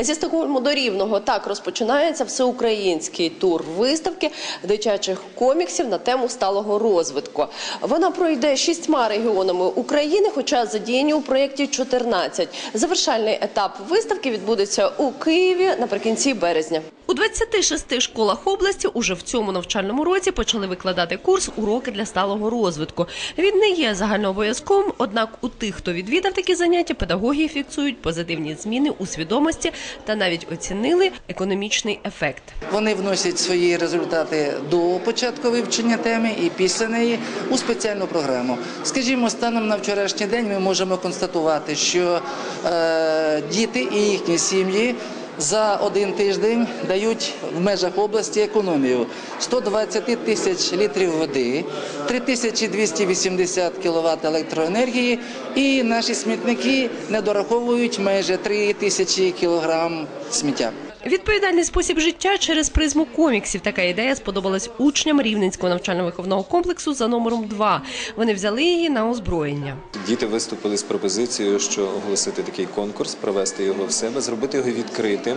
Зі Стокгольму до Рівного так розпочинається всеукраїнський тур виставки дитячих коміксів на тему сталого розвитку. Вона пройде шістьма регіонами України, хоча задіяні у проєкті 14. Завершальний етап виставки відбудеться у Києві наприкінці березня. У 26 школах області уже в цьому навчальному році почали викладати курс уроки для сталого розвитку. Він не є загальнообов'язковим, однак у тих, хто відвідав такі заняття, педагоги фіксують позитивні зміни у свідомості та навіть оцінили економічний ефект. Вони вносять свої результати до початку вивчення теми і після неї у спеціальну програму. Скажімо, станом на вчорашній день ми можемо констатувати, що е, діти і їхні сім'ї. За один тиждень дають в межах області економію 120 тисяч літрів води, 3280 кВт електроенергії, і наші смітники не дораховують майже 3 тисячі кілограм сміття. Відповідальний спосіб життя через призму коміксів. Така ідея сподобалась учням Рівненського навчально-виховного комплексу за номером 2. Вони взяли її на озброєння. Діти виступили з пропозицією, що оголосити такий конкурс, провести його в себе, зробити його відкритим,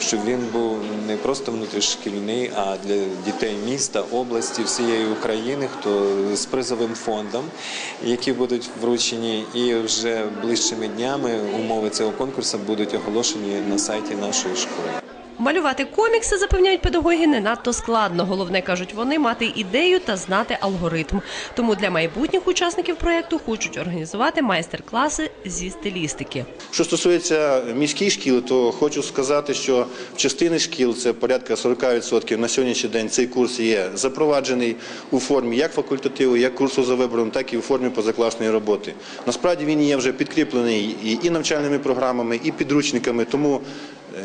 щоб він був не просто внутрішкільний, а для дітей міста, області, всієї України, хто з призовим фондом, які будуть вручені, і вже ближчими днями умови цього конкурсу будуть оголошені на сайті нашої школи. Малювати комікси, запевняють педагоги, не надто складно. Головне, кажуть вони, мати ідею та знати алгоритм. Тому для майбутніх учасників проєкту хочуть організувати майстер-класи зі стилістики. Що стосується міських шкіл, то хочу сказати, що в частини шкіл це порядка 40% на сьогоднішній день цей курс є запроваджений у формі як факультативу, як курсу за вибором, так і у формі позакласної роботи. Насправді він є вже підкріплений і- навчальними програмами, і підручниками. Тому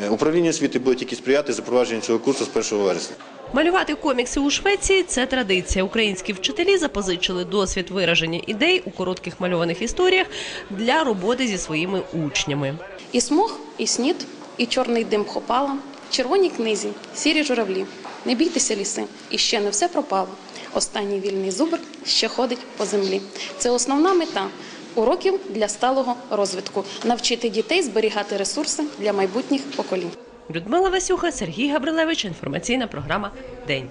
управління освіти буде тільки сприяти запровадженню цього курсу з 1 вересня. Малювати комікси у Швеції це традиція. Українські вчителі запозичили досвід вираження ідей у коротких мальованих історіях для роботи зі своїми учнями. І смог, і снід, і чорний дим хопала, в червоній книзі, сірі журавлі. Не бійтеся ліси, і ще не все пропало. Останній вільний зубр ще ходить по землі. Це основна мета уроків для сталого розвитку навчити дітей зберігати ресурси для майбутніх поколінь. Людмила Васюха, Сергій Габрилевич. Інформаційна програма День.